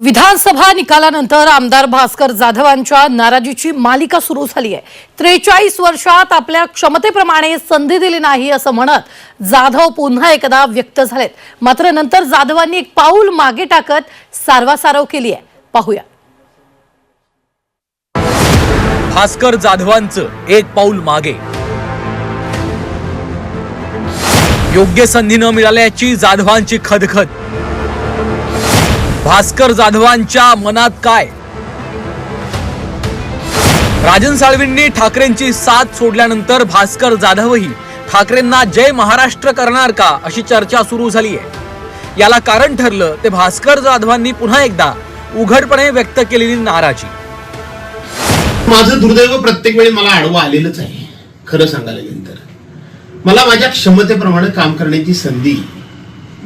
विधानसभा निकालानंतर आमदार भास्कर जाधवांच्या नाराजीची मालिका सुरू झाली आहे. त्रेचाळीस वर्षात आपल्या क्षमतेप्रमाणे संधी दिली नाही असं म्हणत जाधव पुन्हा एकदा व्यक्त झालेत. मात्र नंतर जाधवांनी एक पाऊल मागे टाकत सारवासारव केली आहे. पाहूया. भास्कर जाधवांचं एक पाऊल मागे. योग्य संधी न मिळाल्याची जाधवांची खदखद. भास्कर जाधवांच्या मनात काय? राजन साळवींनी ठाकरेंची साथ सोडल्यानंतर भास्कर जाधवही ठाकरेंना जय महाराष्ट्र करणार का अशी चर्चा सुरू झाली आहे याला कारण ठरलं ते भास्कर जाधवांनी पुन्हा एकदा उघडपणे व्यक्त केलेली नाराजी. माझं दुर्दैव प्रत्येक वेळी मला आडवा आलेलंच आहे खरं सांगायला गेलं तर मला माझ्या क्षमतेप्रमाणे काम करण्याची संधी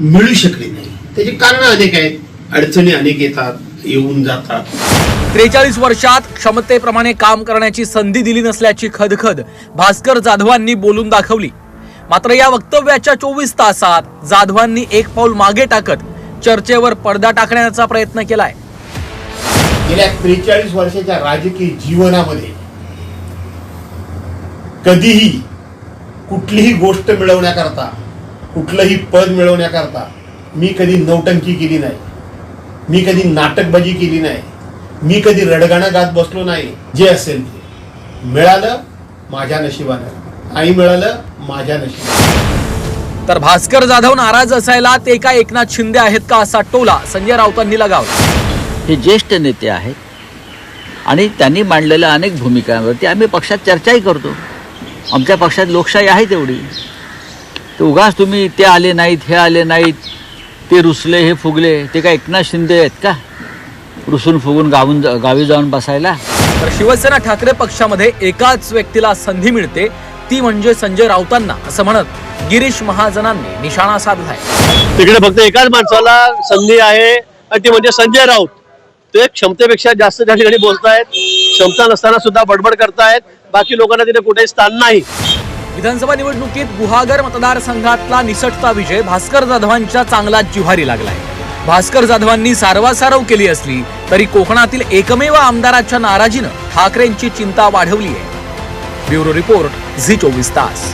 मिळू शकली नाही. त्याची कारण अनेक आहेत. अडचणी अनेक येतात येऊन जातात. त्रेचाळीस वर्षात क्षमतेप्रमाणे काम करण्याची संधी दिली नसल्याची खदखद भास्कर जाधवांनी बोलून दाखवली. मात्र या वक्तव्याच्या चोवीस तासात जाधवांनी एक पाऊल मागे टाकत चर्चेवर पडदा टाकण्याचा प्रयत्न केलाय. गेल्या त्रेचाळीस वर्षाच्या राजकीय जीवनामध्ये कधीही कुठलीही गोष्ट मिळवण्याकरता कुठलंही पद मिळवण्याकरता मी कधी नौटंकी केली नाही. मी कधी नाटकबाजी केली नाही. मी कधी रडगाणं गात बसलो नाही. जे असेल ते. मिळालं माझ्या नशिबानं. आई मिळालं माझ्या नशिबानं. तर भास्कर जाधव नाराज असायला ते काय एकनाथ शिंदे आहेत का असा टोला संजय राऊतांनी लगावला. हे ज्येष्ठ नेते आहेत. आणि त्यांनी मांडलेल्या अनेक भूमिकांवरती आम्ही पक्षात चर्चाही करतो. आमच्या पक्षात लोकशाही आहे तेवढी. तर उगाच तुम्ही ते आले नाहीत हे आले नाहीत. ते रुसले हे फुगले ते काय एकनाथ शिंदे आहेत का? रुसून फुगून गावून गावी जाऊन बसायला? तर शिवसेना ठाकरे पक्षामध्ये एकाच व्यक्तीला संधी मिळते ती म्हणजे संजय राऊतांना असं म्हणत गिरीश महाजनांनी निशाणा साधलाय. तिकडे फक्त एकाच माणसाला संधी आहे आणि ते म्हणजे संजय राऊत. ते क्षमतेपेक्षा जास्त त्या ठिकाणी बोलतायत क्षमता नसताना सुद्धा बडबड करतायत बाकी लोकांना तिथे कुठेही स्थान नाही. विधानसभा निवडणुकीत गुहागर मतदारसंघातला निसटता विजय भास्कर जाधवांच्या चांगला जिव्हारी लागलाय. भास्कर जाधवांनी सारवासारव केली असली तरी कोकणातील एकमेव आमदाराच्या नाराजीनं ठाकरेंची चिंता वाढवली आहे ब्युरो रिपोर्ट झी चोवीस तास.